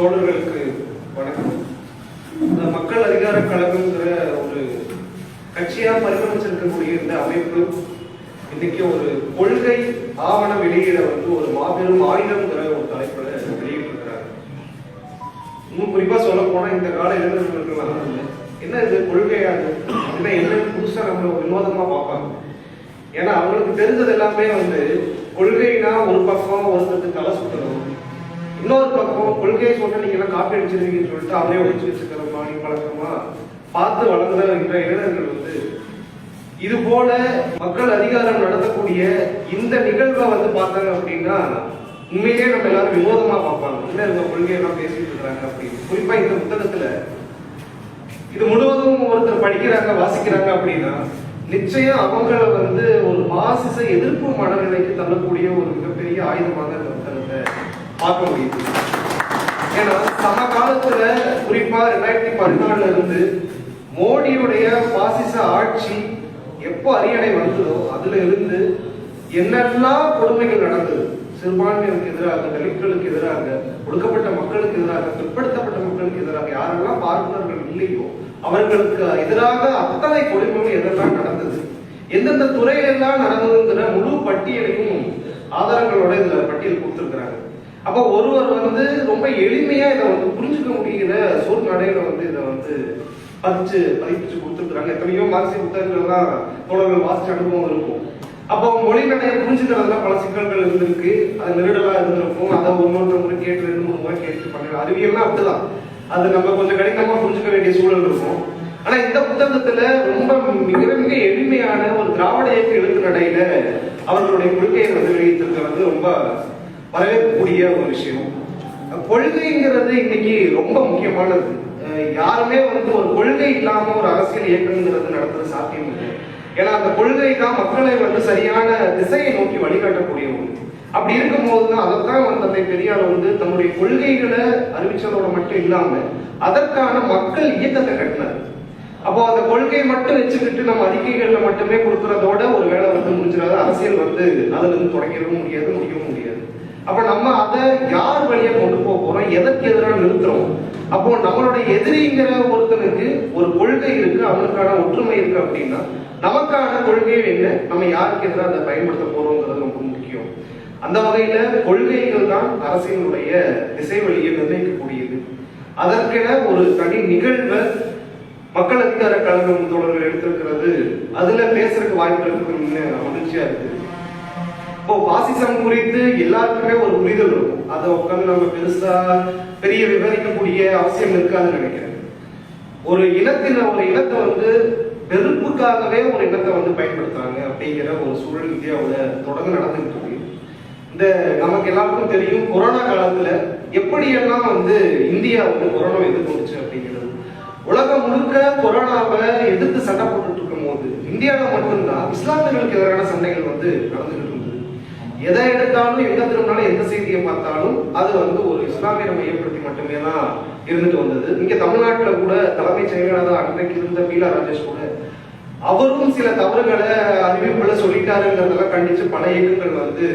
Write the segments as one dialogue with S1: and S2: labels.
S1: தோழர்களுக்கு வணக்கம். இந்த மக்கள் அதிகார கழகம்ங்கிற ஒரு கட்சியாக பரிணமிச்சிருக்கக்கூடிய இந்த அமைப்பு இன்னைக்கு ஒரு கொள்கை ஆவண வெளியிட வந்து ஒரு மாபெரும் ஆயுதம்ங்கிற ஒரு தலைப்புல வெளியிட்டிருக்கிறாங்க. இன்னும் குறிப்பா சொல்ல போனா இந்த கால இளைஞர்களுக்கெல்லாம் என்ன இது கொள்கையா இது என்ன என்னன்னு புதுசா நம்ம வினோதமா பார்ப்பாங்க? ஏன்னா அவங்களுக்கு தெரிஞ்சது எல்லாமே வந்து கொள்கைனா ஒரு பக்கம் ஒருத்தருக்கு தலை சுத்தணும். இன்னொரு பக்கம் கொள்கையை சொன்ன நீங்க எல்லாம் காப்பி அடிச்சிருக்கீங்கன்னு சொல்லிட்டு அவரே ஒழிச்சு வச்சுக்கிற மாதிரி பழக்கமா பார்த்து வளர்ந்த இந்த இளைஞர்கள் வந்து இது போல மக்கள் அதிகாரம் நடத்தக்கூடிய இந்த நிகழ்வை வந்து பார்த்தாங்க அப்படின்னா உண்மையிலேயே நம்ம எல்லாரும் விரோதமா பார்ப்பாங்க. என்ன இந்த கொள்கையெல்லாம் பேசிட்டு இருக்காங்க அப்படின்னு. குறிப்பா இந்த புத்தகத்துல இது முழுவதும் ஒருத்தர் படிக்கிறாங்க வாசிக்கிறாங்க அப்படின்னா நிச்சயம் அவங்கள வந்து ஒரு மாசிச எதிர்ப்பு மனநிலைக்கு தள்ளக்கூடிய ஒரு மிகப்பெரிய ஆயுதமாக இந்த புத்தகத்தை பார்க்க முடியுது. ஏன்னா சமகாலத்துல குறிப்பா ரெண்டாயிரத்தி பதினாலுல இருந்து மோடியுடைய பாசிச ஆட்சி எப்போ அரியணை வந்ததோ அதுல இருந்து என்னெல்லாம் கொடுமைகள் நடந்தது சிறுபான்மையினருக்கு எதிராக தலித்களுக்கு எதிராக ஒடுக்கப்பட்ட மக்களுக்கு எதிராக பிற்படுத்தப்பட்ட மக்களுக்கு எதிராக யாரெல்லாம் பார்ப்பனர்கள் இல்லையோ அவர்களுக்கு எதிராக அத்தனை கொடுமைகள் எதெல்லாம் நடந்தது எந்தெந்த துறையிலெல்லாம் நடந்ததுங்கிற முழு பட்டியலையும் ஆதாரங்களோட இதுல பட்டியல் கொடுத்திருக்கிறாங்க. அப்ப ஒருவர் வந்து ரொம்ப எளிமையா இதை வந்து புரிஞ்சுக்க முடிகிற சூழ்நிலையில வந்து இதை வந்து பதிச்சு பதிப்பிச்சு கொடுத்துருக்காங்க எத்தனையோ மார்க்சிய புத்தகங்கள்லாம் தோழர்கள் வாசிச்ச அனுபவம் இருக்கும். அப்போ மொழி நடையை புரிஞ்சுக்கிறதுல பல சிக்கல்கள் இருந்திருக்கு. அது நெருடலா இருந்திருக்கும். அதை ஒரு மூணு முறை கேட்டு ரெண்டு மூணு முறை கேட்டு பண்ணலாம் அறிவியல்லாம் அப்படிதான். அது நம்ம கொஞ்சம் கடினமா புரிஞ்சுக்க வேண்டிய சூழல் இருக்கும். ஆனா இந்த புத்தகத்துல ரொம்ப மிக மிக எளிமையான ஒரு திராவிட இயக்க எழுத்து நடையில அவர்களுடைய கொள்கையை வந்து வெளியிட்டிருக்கிறது ரொம்ப வரவேற்கக்கூடிய ஒரு விஷயம். கொள்கைங்கிறது இன்னைக்கு ரொம்ப முக்கியமானது. யாருமே வந்து ஒரு கொள்கை இல்லாம ஒரு அரசியல் இயக்கங்கிறது நடத்துறது சாத்தியம் இல்லை ஏன்னா அந்த கொள்கை தான் மக்களை வந்து சரியான திசையை நோக்கி வழிகாட்டக்கூடிய ஒன்று. அப்படி இருக்கும்போது தான் அதைத்தான் வந்து தந்தை பெரியார் வந்து தன்னுடைய கொள்கைகளை அறிவிச்சதோட மட்டும் இல்லாம அதற்கான மக்கள் இயக்கத்தை கட்டினார். அப்போ அந்த கொள்கையை மட்டும் வச்சுக்கிட்டு நம்ம அறிக்கைகள்ல மட்டுமே கொடுக்கறதோட ஒரு வேலை வந்து முடிஞ்சிடாது. அரசியல் வந்து அதுல இருந்து தொடங்கிடவும் முடியாது முடியவும் முடியாது. அப்ப நம்ம அதை யார் வழியா கொண்டு போக போறோம்? எதற்கு எதிராக நிறுத்துறோம்? அப்போ நம்மளுடைய எதிரிங்கிற ஒருத்தனுக்கு ஒரு கொள்கை இருக்கு அவனுக்கான ஒற்றுமை இருக்கு அப்படின்னா நமக்கான கொள்கையும் என்ன நம்ம யாருக்கு எதிராக அதை பயன்படுத்த போறோங்கிறது ரொம்ப முக்கியம். அந்த வகையில கொள்கைகள் தான் அரசினுடைய திசை வழியை நிர்ணயிக்கக்கூடியது. அதற்கென ஒரு தனி நிகழ்வை மக்கள் அதிகார கழகம் தொடர்கள் எடுத்திருக்கிறது. அதுல பேசுறதுக்கு வாய்ப்பு இருக்கிறது மகிழ்ச்சியா இருக்கு. இப்போ பாசிசம் குறித்து எல்லாருக்குமே ஒரு புரிதல் இருக்கும். அதை உட்காந்து நம்ம பெருசா பெரிய விவரிக்கக்கூடிய அவசியம் இருக்காதுன்னு நினைக்கிறேன். ஒரு இனத்தின ஒரு இனத்தை வந்து வெறுப்புக்காகவே ஒரு இனத்தை வந்து பயன்படுத்துறாங்க அப்படிங்கிற ஒரு சூழல் இந்தியாவில் தொடர்ந்து நடந்துகிட்டு இருக்கு. இந்த நமக்கு எல்லாருக்கும் தெரியும் கொரோனா காலத்துல எப்படியெல்லாம் வந்து இந்தியா வந்து கொரோனா எதிர்கொண்டுச்சு அப்படிங்கிறது. உலகம் முழுக்க கொரோனாவை எதிர்த்து சண்டை போட்டுட்டு இருக்கும் போது இந்தியாவில் மட்டும்தான் இஸ்லாமியர்களுக்கு எதிரான சண்டைகள் வந்து நடந்துகிட்டு எதை எடுத்தாலும் எங்க திரும்பினாலும் எந்த செய்தியை பார்த்தாலும் அது வந்து ஒரு இஸ்லாமியரை மையப்படுத்தி மட்டுமே தான் இருந்துட்டு வந்தது. இங்க தமிழ்நாட்டுல கூட தலைமைச் செயலாளர் அன்றைக்கு இருந்த பீலா ராஜேஷ் கூட அவரும் சில தவறுகளை அறிவிப்புல சொல்லிட்டாருங்கிறதெல்லாம் கண்டிச்சு பல இயக்கங்கள் வந்து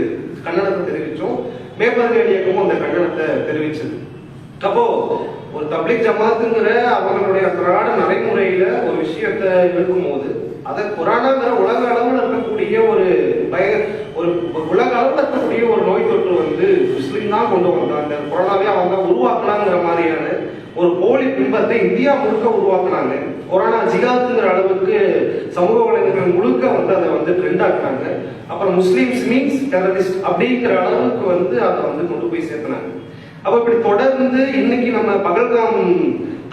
S1: கண்டனத்தை தெரிவிச்சோம் மேம்பர்கள் இயக்கமும் அந்த கண்டனத்தை தெரிவிச்சது அப்போ ஒரு தப்ளிக் ஜமாத்துங்கிற அவங்களுடைய அன்றாட நடைமுறையில ஒரு விஷயத்தை இருக்கும்போது அதை கொரோனாங்கிற உலக அளவில் இருக்கக்கூடிய ஒரு பய ஒரு உலக அளவில் இருக்கக்கூடிய ஒரு நோய் தொற்று வந்து முஸ்லீம் தான் கொண்டு வந்தாங்க கொரோனாவே அவங்க உருவாக்கலாங்கிற மாதிரியான ஒரு போலி பிம்பத்தை இந்தியா முழுக்க உருவாக்குனாங்க. கொரோனா ஜிகாத்துங்கிற அளவுக்கு சமூக வலைதளங்கள் முழுக்க வந்து அதை வந்து ட்ரெண்ட் ஆக்குனாங்க. அப்புறம் முஸ்லீம்ஸ் மீன்ஸ் டெரரிஸ்ட் அப்படிங்கிற அளவுக்கு வந்து அதை வந்து கொண்டு போய் சேர்த்துனாங்க. அப்போ இப்படி தொடர்ந்து இன்னைக்கு நம்ம பகல்காம்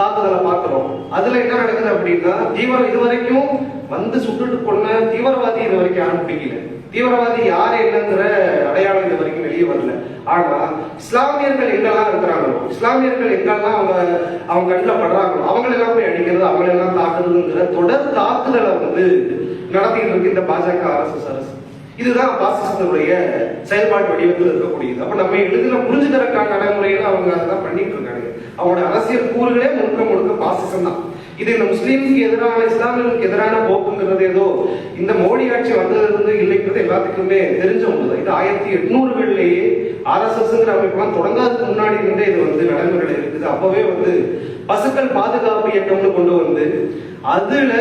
S1: தாக்குதலை பார்க்குறோம். அதுல என்ன நடக்குது அப்படின்னா தீவிரம் இது வரைக்கும் வந்து சுட்டுட்டு கொண்ட தீவிரவாதி இது வரைக்கும் யாரும் பிடிக்கல. தீவிரவாதி யார் என்னங்கிற அடையாளம் இது வரைக்கும் வெளியே வரல. ஆனா இஸ்லாமியர்கள் எங்கெல்லாம் இருக்கிறாங்களோ இஸ்லாமியர்கள் எங்கெல்லாம் அவங்க அவங்க கண்ணில் படுறாங்களோ அவங்களை எல்லாம் போய் அடிக்கிறது அவங்களை எல்லாம் தாக்குறதுங்கிற தொடர் தாக்குதலை வந்து நடத்திட்டு இருக்கு இந்த பாஜக அரசு அரசு இதுதான் பாசிசத்தினுடைய செயல்பாட்டு வடிவத்தில் இருக்கக்கூடியது. அப்ப நம்ம எளிதில் புரிஞ்சுக்கிறதுக்கான நடைமுறையில அவங்க அதான் பண்ணிட்டு இருக்காங்க. அவங்களோட அரசியல் கூறுகளே முழுக்க முழுக்க பாசிசம் தான் இது இந்த முஸ்லீமுக்கு எதிரான இஸ்லாமியர்களுக்கு எதிரான போக்குங்கிறது ஏதோ இந்த மோடி ஆட்சி வந்ததிலிருந்து இல்லைங்கிறது எல்லாத்துக்குமே தெரிஞ்ச ஒன்று இது ஆயிரத்தி எட்நூறுகளிலேயே ஆர்எஸ்எஸ்ங்கிற அமைப்புலாம் தொடங்காததுக்கு முன்னாடி இருந்தே இது வந்து நடைமுறையில் இருக்குது. அப்பவே வந்து பசுக்கள் பாதுகாப்பு இயக்கம்னு கொண்டு வந்து அதுல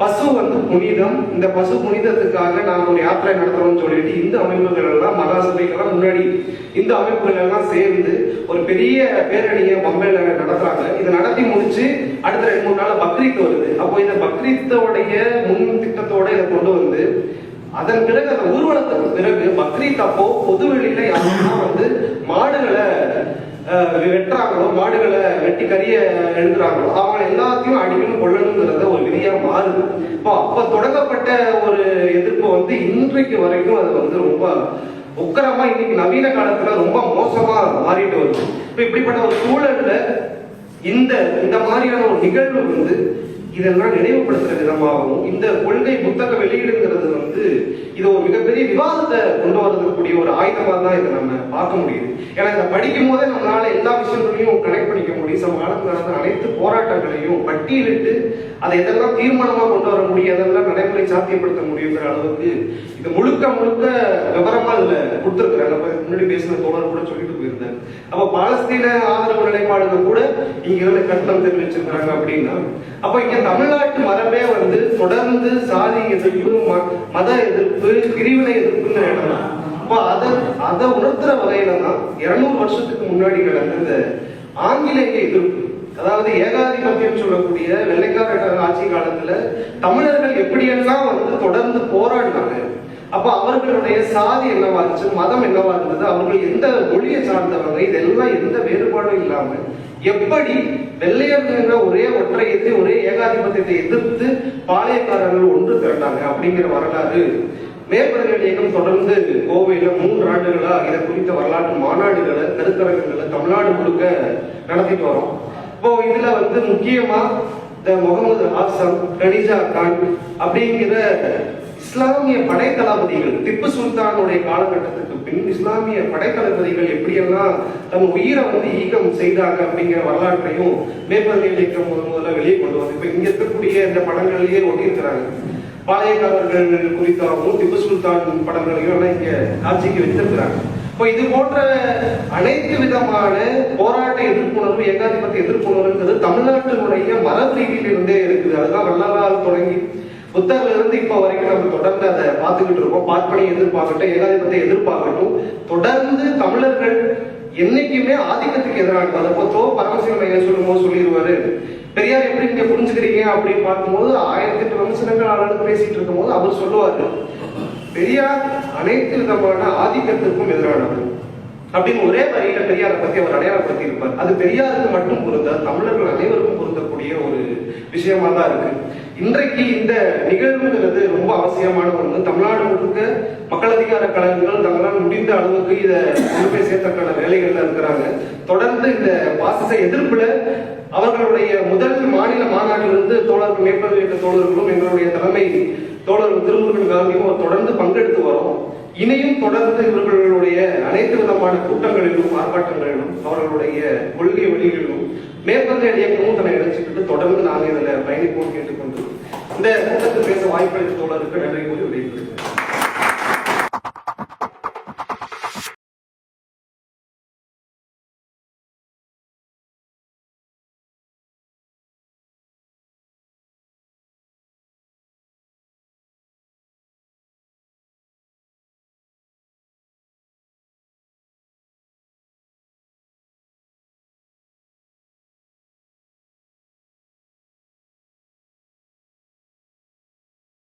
S1: பசு வந்து புனிதம். இந்த பசு புனிதத்துக்காக நாங்கள் ஒரு யாத்திரை நடத்துறோம்னு சொல்லிட்டு இந்த அமைப்புகள் எல்லாம் மகாசபைக்கெல்லாம் முன்னாடி இந்த அமைப்புகள் எல்லாம் சேர்ந்து ஒரு பெரிய பேரணியை பம்பையில நடத்துறாங்க. இதை நடத்தி முடிச்சு அடுத்த ரெண்டு மூணு நாள் பக்ரீத் வருது. அப்போ இந்த பக்ரீத்தோடைய முன் திட்டத்தோட இதை கொண்டு அதன் பிறகு அந்த ஊர்வலத்துக்கு பிறகு பக்ரீத் அப்போ பொது வெளியில யாருன்னா வந்து மாடுகளை வெட்டுறாங்களோ மாடுகளை வெட்டி கறிய எழுதுறாங்களோ அவங்க எல்லாத்தையும் அடிக்கணும் கொள்ளணுங்கிறத ஒரு விதியா மாறுது. இப்போ அப்ப தொடங்கப்பட்ட ஒரு எதிர்ப்பு வந்து இன்றைக்கு வரைக்கும் அது வந்து ரொம்ப உக்கரமா இன்னைக்கு நவீன காலத்துல ரொம்ப மோசமா மாறிட்டு வருது. இப்ப இப்படிப்பட்ட ஒரு சூழல்ல இந்த இந்த மாதிரியான ஒரு நிகழ்வு வந்து இதெல்லாம் நினைவுபடுத்துற விதமாகவும் இந்த கொள்கை புத்தக வெளியீடுங்கிறது வந்து இது ஒரு மிகப்பெரிய விவாதத்தை கொண்டு வரதுக்கூடிய ஒரு ஆயுதமா தான் இதை நம்ம பார்க்க முடியுது. ஏன்னா இதை படிக்கும் போதே நம்மளால எல்லா விஷயங்களையும் கனெக்ட் பண்ணிக்க முடியும். சம காலத்தில் நடந்த அனைத்து போராட்டங்களையும் பட்டியலிட்டு அதை எதெல்லாம் தீர்மானமா கொண்டு வர முடியும் அதெல்லாம் நடைமுறை சாத்தியப்படுத்த முடியுங்கிற அளவுக்கு இது முழுக்க முழுக்க விவரமா இதுல கொடுத்துருக்குறாங்க. முன்னாடி பேசின தோழர் கூட சொல்லிட்டு போயிருந்தேன் அப்ப பாலஸ்தீன ஆதரவு நிலைப்பாடுகள் கூட இங்க இருந்து கட்டணம் தெரிவிச்சிருக்கிறாங்க அப்படின்னா அப்ப இங்க தமிழ்நாட்டு மரபே வந்து தொடர்ந்து சாதி எதிர்ப்பு ம- மத எதிர்ப்பு பிரிவினை எதிர்ப்புன்னு இடம் அப்ப அதை அதை உணர்த்துற வகையில தான் இருநூறு வருஷத்துக்கு முன்னாடி நடந்த இந்த ஆங்கிலேய எதிர்ப்பு. அதாவது ஏகாதிபத்தியம் சொல்லக்கூடிய வெள்ளைக்கார ஆட்சி காலத்துல தமிழர்கள் எப்படியெல்லாம் வந்து தொடர்ந்து போராடினாங்க அப்ப அவர்களுடைய சாதி என்னவா இருந்துச்சு மதம் என்னவா இருந்தது அவர்கள் எந்த மொழியை சார்ந்தவங்க இதெல்லாம் எந்த வேறுபாடும் இல்லாம எப்படி வெள்ளையர்கள் ஒரே ஒற்றை ஒரே சட்டத்தை எதிர்த்து பாளையக்காரர்கள் ஒன்று திரட்டாங்க அப்படிங்கிற வரலாறு. மேற்பதிகள் இயக்கம் தொடர்ந்து கோவையில மூன்று ஆண்டுகளா இதை குறித்த வரலாற்று மாநாடுகளை கருத்தரங்குகளை தமிழ்நாடு முழுக்க நடத்திட்டு வரோம். இப்போ இதுல வந்து முக்கியமா இந்த முகமது ஆசம் கனிஜா கான் அப்படிங்கிற இஸ்லாமிய படைத்தளபதிகள் திப்பு சுல்தானுடைய காலகட்டத்துக்கு பின் இஸ்லாமிய படைத்தளபதிகள் எப்படியெல்லாம் தம் உயிரை வந்து ஈகம் செய்தாங்க அப்படிங்கிற வரலாற்றையும் மேற்பதிகள் இயக்கம் முதல் முதல்ல வெளியே கொண்டு வந்து இப்ப இங்க இருக்கக்கூடிய இந்த படங்கள்லயே ஒட்டியிருக்கிறாங்க. பாளையக்காரர்கள் குறித்தாகவும் திப்பு சுல்தான் படங்களையும் எல்லாம் இங்க காட்சிக்கு வச்சிருக்கிறாங்க இப்போ இது போன்ற அனைத்து விதமான போராட்ட எதிர்ப்புணர்வு ஏகாதிபத்திய எதிர்ப்புணர்வுங்கிறது தமிழ்நாட்டினுடைய மரபு ரீதியிலிருந்தே இருக்குது. அதுதான் வள்ளலால் தொடங்கி புத்தர்ல இருந்து இப்ப வரைக்கும் நம்ம தொடர்ந்து அதை பார்த்துக்கிட்டு இருக்கோம். பார்ப்பனை எதிர்பார்க்கட்டும் ஏகாதிபத்திய எதிர்பார்க்கட்டும் தொடர்ந்து தமிழர்கள் என்னைக்குமே ஆதிக்கத்துக்கு எதிரானது. அதை பத்தோ பரமசிவம் என்ன சொல்லும்போது சொல்லிடுவாரு பெரியார் எப்படி நீங்க புரிஞ்சுக்கிறீங்க? அப்படின்னு பார்க்கும்போது ஆயிரத்தி எட்டு விமர்சனங்கள் ஆளாளு பேசிட்டு இருக்கும்போது அவர் சொல்லுவாரு பெரியார் அனைத்து விதமான ஆதிக்கத்திற்கும் எதிரானவர். அப்படின்னு ஒரே வரியில பெரியாரை பத்தி அவர் அடையாளப்படுத்தி இருப்பார் அது பெரியாருக்கு மட்டும் பொருந்த தமிழர்கள் அனைவருக்கும் பொருந்தக்கூடிய ஒரு விஷயமா தான் இருக்கு. இன்றைக்கு இந்த நிகழ்வுங்கிறது ரொம்ப அவசியமான ஒண்ணு. தமிழ்நாடு முழுக்க மக்கள் அதிகார கழகங்கள் தங்களால் முடிந்த அளவுக்கு இதை கொண்டு போய் சேர்த்தக்கான வேலைகள்ல இருக்கிறாங்க. தொடர்ந்து இந்த பாசிச எதிர்ப்புல அவர்களுடைய முதல் மாநில மாநாட்டிலிருந்து தோழர்கள் மேற்பதிவிட்ட தோழர்களும் எங்களுடைய தலைமை தோழர் திருமுருகன் காந்தியும் தொடர்ந்து பங்கெடுத்து வரோம். இனியும் தொடர்ந்து இவர்களுடைய அனைத்து விதமான கூட்டங்களிலும் ஆர்ப்பாட்டங்களிலும் அவர்களுடைய கொள்கை வழிகளிலும் மேற்பந்த இயக்கமும் தன்னை இணைச்சிக்கிட்டு தொடர்ந்து நாங்கள் இதில் பயணிப்போம் கேட்டுக்கொண்டு இந்த கூட்டத்தில் பேச வாய்ப்பளித்த தோழருக்கு நன்றி கூறி விடைபெறுகிறேன்.